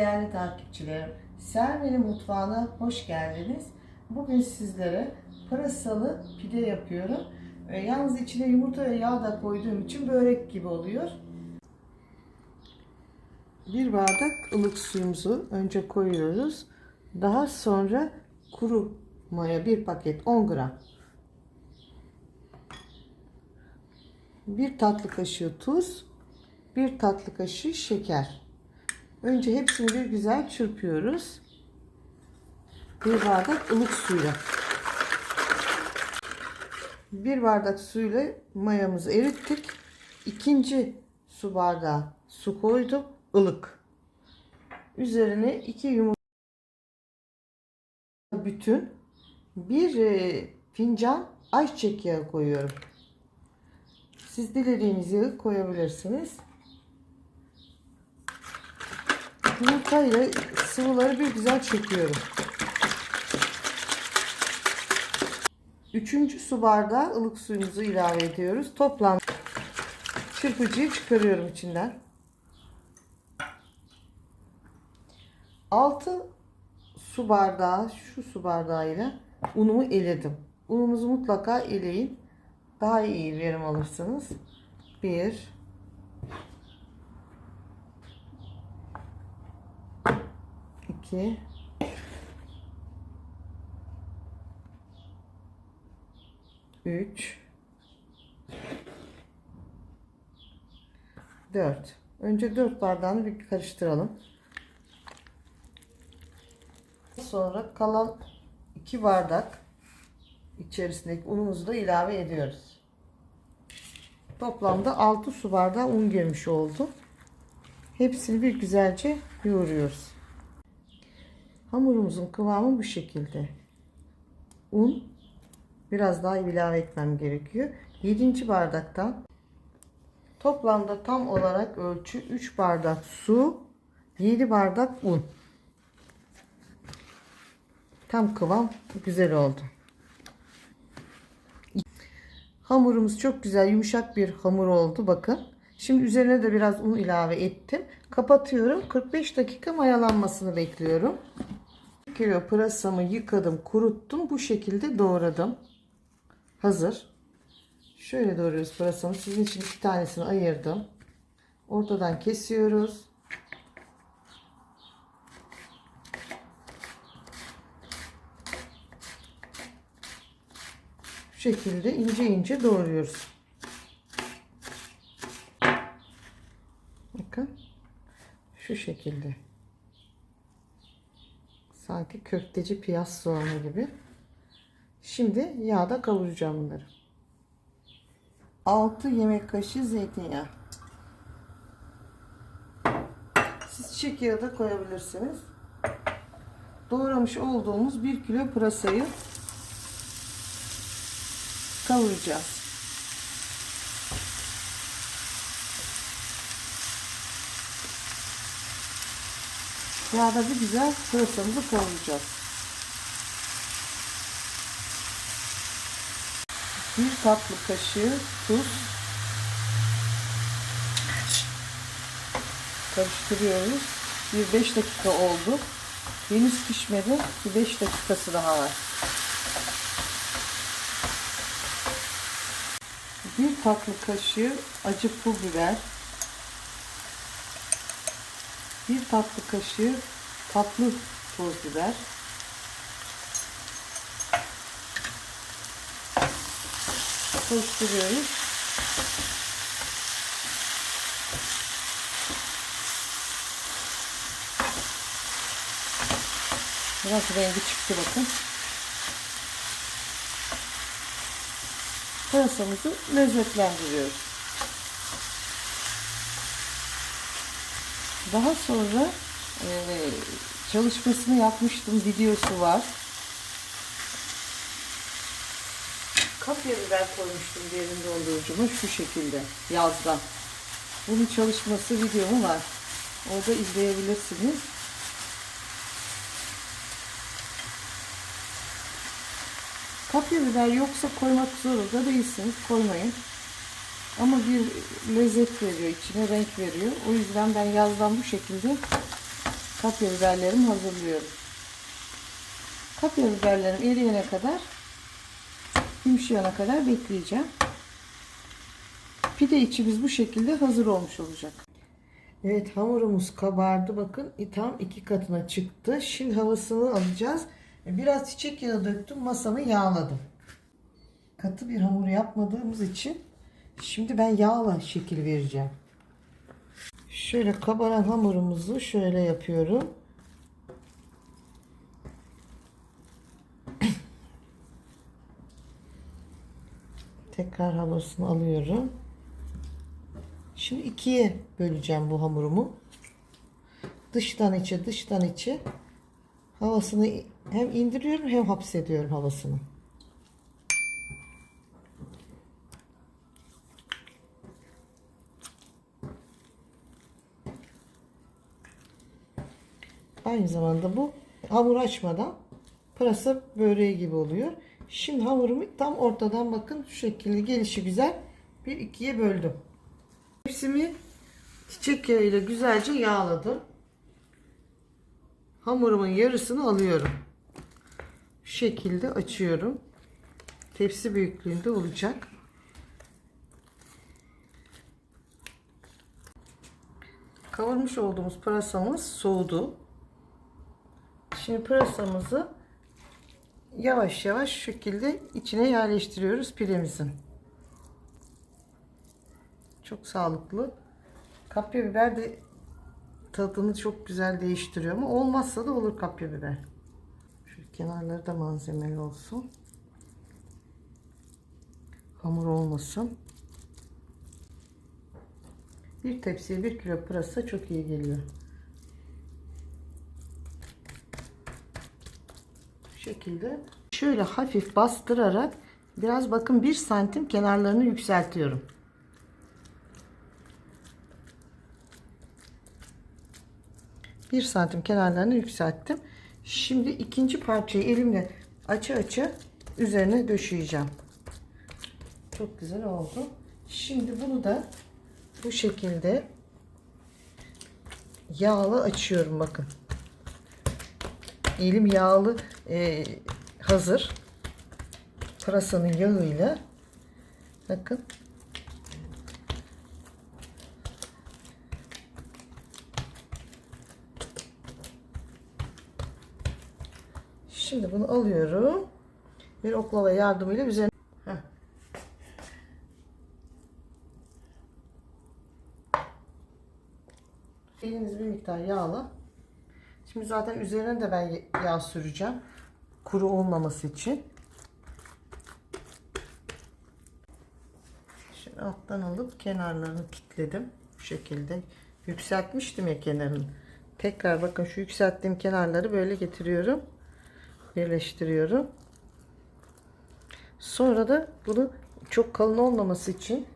Değerli takipçilerim, Sermeli Mutfağı'na hoş geldiniz. Bugün sizlere pırasalı pide yapıyorum. E, yalnız içine yumurta ve yağ da koyduğum için börek gibi oluyor. Bir bardak ılık suyumuzu önce koyuyoruz. Daha sonra kuru maya bir paket 10 gram. Bir tatlı kaşığı tuz, bir tatlı kaşığı şeker. Önce hepsini bir güzel çırpıyoruz. Bir bardak ılık suyla. Bir bardak suyla mayamızı erittik. İkinci su bardağı su koydum. ılık. Üzerine iki yumurta bütün bir e, fincan ayçiçek yağı koyuyorum. Siz dilediğiniz yağı koyabilirsiniz. Yumurta ile sıvıları bir güzel çekiyorum. Üçüncü su bardağı ılık suyumuzu ilave ediyoruz. Toplam çırpıcıyı çıkarıyorum içinden. 6 su bardağı şu su bardağıyla unumu eledim. Ununuzu mutlaka eleyin. Daha iyi verim alırsınız. 1 2 3 4 Önce 4 bardağını bir karıştıralım. Sonra kalan 2 bardak içerisindeki unumuzu da ilave ediyoruz. Toplamda 6 su bardağı un girmiş oldu. Hepsini bir güzelce yoğuruyoruz. Hamurumuzun kıvamı bu şekilde. Un biraz daha ilave etmem gerekiyor. 7. bardaktan toplamda tam olarak ölçü 3 bardak su, 7 bardak un. Tam kıvam güzel oldu. Hamurumuz çok güzel yumuşak bir hamur oldu bakın. Şimdi üzerine de biraz un ilave ettim. Kapatıyorum. 45 dakika mayalanmasını bekliyorum. 1 kilo pırasamı yıkadım, kuruttum. Bu şekilde doğradım. Hazır. Şöyle doğruyoruz pırasamı. Sizin için iki tanesini ayırdım. Ortadan kesiyoruz. Şu şekilde ince ince doğruyoruz. Bakın. Şu şekilde. Sanki köfteci piyaz soğanı gibi. Şimdi yağda kavuracağım bunları. 6 yemek kaşığı zeytinyağı. Siz çiçek yağı da koyabilirsiniz. Doğramış olduğumuz 1 kilo pırasayı kavuracağız. Yağda bir güzel pırasamızı kavuracağız. Bir tatlı kaşığı tuz. Karıştırıyoruz. Bir 5 dakika oldu. Henüz pişmedi. Bir 5 dakikası daha var. Bir tatlı kaşığı acı pul biber. Bir tatlı kaşığı tatlı toz biber. Karıştırıyoruz. Biraz rengi çıktı bakın. Pırasamızı lezzetlendiriyoruz. Daha sonra e, çalışmasını yapmıştım. Videosu var. Kapya biber koymuştum derin dondurucuma şu şekilde yazdan. Bunun çalışması videomu var. Orada izleyebilirsiniz. Kapya biber yoksa koymak zorunda değilsiniz. Koymayın. Ama bir lezzet veriyor, içine renk veriyor. O yüzden ben yazdan bu şekilde kapya biberlerimi hazırlıyorum. Kapya biberlerim eriyene kadar yumuşayana kadar bekleyeceğim. Pide içimiz bu şekilde hazır olmuş olacak. Evet hamurumuz kabardı bakın tam iki katına çıktı. Şimdi havasını alacağız. Biraz çiçek yağı döktüm masamı yağladım. Katı bir hamur yapmadığımız için şimdi ben yağla şekil vereceğim. Şöyle kabaran hamurumuzu şöyle yapıyorum. Tekrar havasını alıyorum. Şimdi ikiye böleceğim bu hamurumu. Dıştan içe, dıştan içe havasını hem indiriyorum hem hapsediyorum havasını. Aynı zamanda bu hamur açmadan pırasa böreği gibi oluyor. Şimdi hamurumu tam ortadan bakın şu şekilde gelişi güzel bir ikiye böldüm. Tepsimi çiçek yağı ile güzelce yağladım. Hamurumun yarısını alıyorum. Şu şekilde açıyorum. Tepsi büyüklüğünde olacak. Kavurmuş olduğumuz pırasamız soğudu. Şimdi pırasamızı yavaş yavaş şu şekilde içine yerleştiriyoruz pidemizin. Çok sağlıklı. Kapya biber de tadını çok güzel değiştiriyor ama olmazsa da olur kapya biber. Şu kenarları da malzemeli olsun. Hamur olmasın. Bir tepsiye bir kilo pırasa çok iyi geliyor. Şekilde şöyle hafif bastırarak biraz bakın bir santim kenarlarını yükseltiyorum. Bir santim kenarlarını yükselttim. Şimdi ikinci parçayı elimle açı açı üzerine döşeyeceğim. Çok güzel oldu. Şimdi bunu da bu şekilde yağlı açıyorum bakın. Elim yağlı e, hazır. Pırasanın yağıyla bakın Şimdi bunu alıyorum. Bir oklava yardımıyla üzerine Heh. Eliniz bir miktar yağla. Şimdi zaten üzerine de ben yağ süreceğim. Kuru olmaması için. Şimdi alttan alıp kenarlarını kilitledim. Bu şekilde. Yükseltmiştim ya kenarını. Tekrar bakın şu yükselttiğim kenarları böyle getiriyorum birleştiriyorum. Sonra da bunu çok kalın olmaması için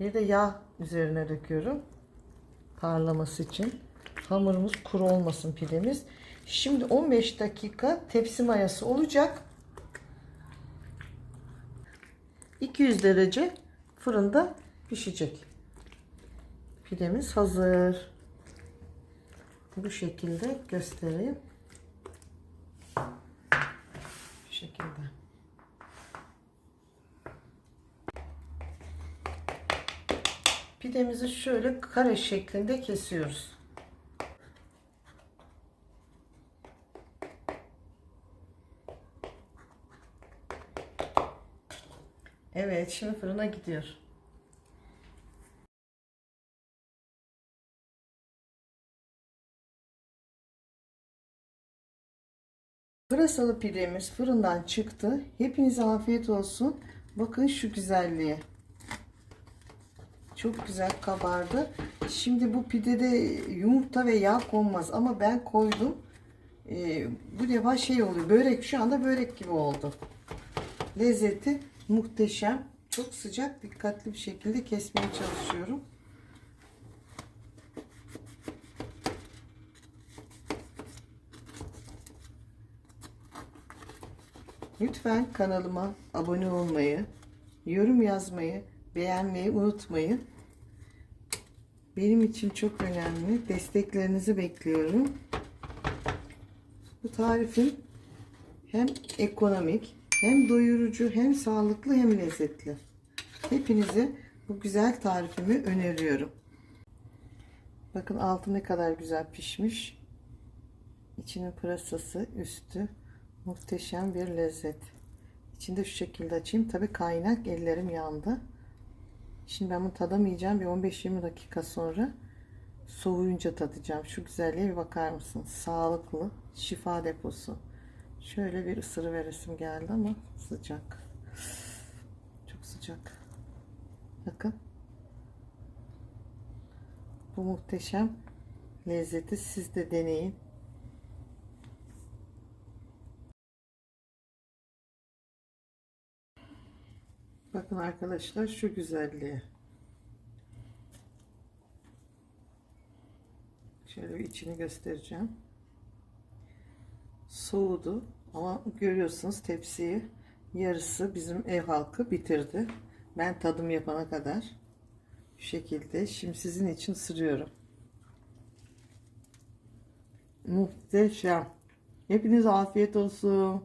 bir de yağ üzerine döküyorum. Parlaması için. Hamurumuz kuru olmasın pidemiz. Şimdi 15 dakika tepsi mayası olacak. 200 derece fırında pişecek. Pidemiz hazır. Bu şekilde göstereyim. şekilde. Pidemizi şöyle kare şeklinde kesiyoruz. Evet, şimdi fırına gidiyor. Pırasalı pidemiz fırından çıktı. Hepinize afiyet olsun. Bakın şu güzelliğe. Çok güzel kabardı. Şimdi bu pidede yumurta ve yağ konmaz ama ben koydum. Ee, bu defa şey oluyor. Börek şu anda börek gibi oldu. Lezzeti muhteşem. Çok sıcak, dikkatli bir şekilde kesmeye çalışıyorum. Lütfen kanalıma abone olmayı, yorum yazmayı, beğenmeyi unutmayın. benim için çok önemli. Desteklerinizi bekliyorum. Bu tarifim hem ekonomik, hem doyurucu, hem sağlıklı, hem lezzetli. Hepinize bu güzel tarifimi öneriyorum. Bakın altı ne kadar güzel pişmiş. İçinin pırasası, üstü muhteşem bir lezzet. İçinde şu şekilde açayım. Tabi kaynak ellerim yandı. Şimdi ben bunu tadamayacağım. Bir 15-20 dakika sonra soğuyunca tadacağım. Şu güzelliğe bir bakar mısın? Sağlıklı, şifa deposu. Şöyle bir ısırı veresim geldi ama sıcak. Çok sıcak. Bakın. Bu muhteşem lezzeti siz de deneyin. Bakın arkadaşlar şu güzelliği. Şöyle içini göstereceğim. Soğudu ama görüyorsunuz tepsiyi yarısı bizim ev halkı bitirdi. Ben tadım yapana kadar şu şekilde şimdi sizin için sırıyorum. Muhteşem. Hepinize afiyet olsun.